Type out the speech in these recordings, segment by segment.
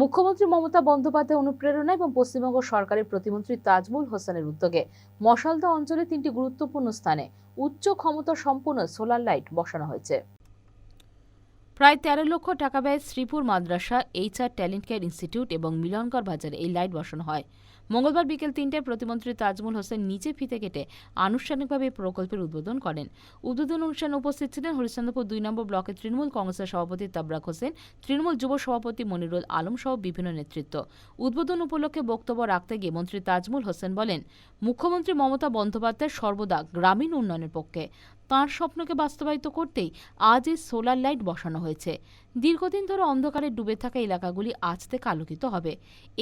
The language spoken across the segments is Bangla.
মুখ্যমন্ত্রী মমতা বন্দ্যোপাধ্যায় অনুপ্রেরণা এবং পশ্চিমবঙ্গ সরকারের প্রতিমন্ত্রী তাজমুল হোসেনের উদ্যোগে মশালদা অঞ্চলে তিনটি গুরুত্বপূর্ণ স্থানে উচ্চ ক্ষমতা সম্পন্ন সোলার লাইট বসানো হয়েছে। প্রায় তেরো লক্ষ টাকা ব্যয়ে শ্রীপুর মাদ্রাসা, এইচআর ট্যালেন্ট কেয়ার ইনস্টিটিউট এবং মিলনগড় বাজারে এই লাইট বসানো হয়। মঙ্গলবার বিকেল তিনটায় প্রতিমন্ত্রী তাজমুল হোসেন নিচে ফিতে কেটে আনুষ্ঠানিকভাবে এই প্রকল্পের উদ্বোধন করেন। উদ্বোধন অনুষ্ঠানে উপস্থিত ছিলেন হরিশ্চন্দ্রপুর দুই নম্বর ব্লকের তৃণমূল কংগ্রেসের সভাপতি তাবরাক হোসেন, তৃণমূল যুব সভাপতি মনিরুল আলম সহ বিভিন্ন নেতৃত্ব। উদ্বোধন উপলক্ষে বক্তব্য রাখতে গিয়ে মন্ত্রী তাজমুল হোসেন বলেন, মুখ্যমন্ত্রী মমতা বন্দ্যোপাধ্যায় সর্বদা গ্রামীণ উন্নয়নের পক্ষে। তাঁর স্বপ্নকে বাস্তবায়িত করতেই আজ এই সোলার লাইট বসানো হয়েছে। দীর্ঘদিন ধরে অন্ধকারে ডুবে থাকা এলাকাগুলি আজ থেকে আলোকিত হবে।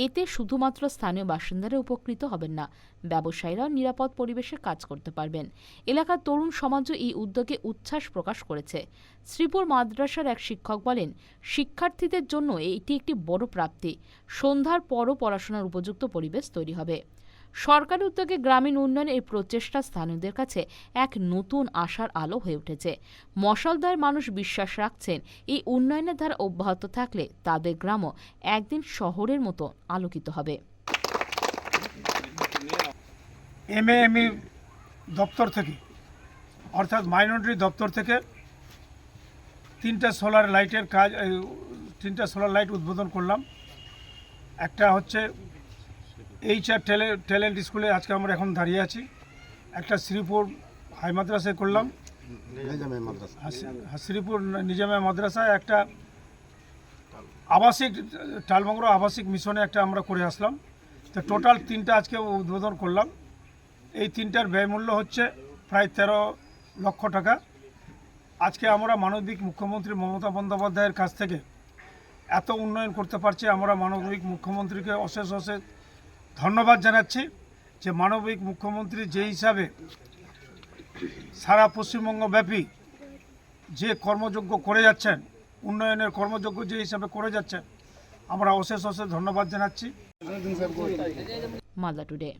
এতে শুধুমাত্র স্থানীয় বাসিন্দারা উপকৃত হবেন না, ব্যবসায়ীরাও নিরাপদ পরিবেশে কাজ করতে পারবেন। এলাকার তরুণ সমাজও এই উদ্যোগে উচ্ছ্বাস প্রকাশ করেছে। শ্রীপুর মাদ্রাসার এক শিক্ষক বলেন, শিক্ষার্থীদের জন্য এটি একটি বড় প্রাপ্তি। সন্ধ্যার পরও পড়াশোনার উপযুক্ত পরিবেশ তৈরি হবে। সরকারি উদ্যোগে গ্রামীণ উন্নয়নের এই প্রচেষ্টা স্থানীয়দের কাছে এক নতুন আশার আলো হয়ে উঠেছে। মশালদার মানুষ বিশ্বাস রাখছেন, এই উন্নয়নের ধারা অব্যাহত থাকলে তাদের গ্রামও একদিন শহরের মতো আলোকিত হবে। এম এমএএমই দপ্তর থেকে, অর্থাৎ মাইনরিটি দপ্তর থেকে তিনটা সোলার লাইটের কাজ, তিনটা সোলার লাইট উদ্বোধন করলাম। একটা হচ্ছে এইচ আর ট্যালে ট্যালেন্ট স্কুলে আজকে আমরা এখন দাঁড়িয়ে আছি। একটা শ্রীপুর হাই মাদ্রাসায় করলাম। শ্রীপুর নিজামে মাদ্রাসায় একটা আবাসিক টালমংর আবাসিক মিশনে একটা আমরা করে আসলাম। তো টোটাল তিনটা আজকে উদ্বোধন করলাম। এই তিনটার ব্যয়মূল্য হচ্ছে প্রায় তেরো লক্ষ টাকা। আজকে আমরা মানবিক মুখ্যমন্ত্রী মমতা বন্দ্যোপাধ্যায়ের কাছ থেকে এত উন্নয়ন করতে পারছি আমরা মানবিক মুখ্যমন্ত্রীকে অশেষ অশেষ ধন্যবাদ জানাচ্ছি যে মানবিক মুখ্যমন্ত্রী যে হিসাবে সারা পশ্চিমবঙ্গ ব্যাপী যে কর্মযজ্ঞ করে যাচ্ছেন, উন্নয়নের কর্মযজ্ঞ যে হিসাবে করে যাচ্ছেন, আমরা অশেষ অশেষ ধন্যবাদ জানাচ্ছি। মালদা টুডে।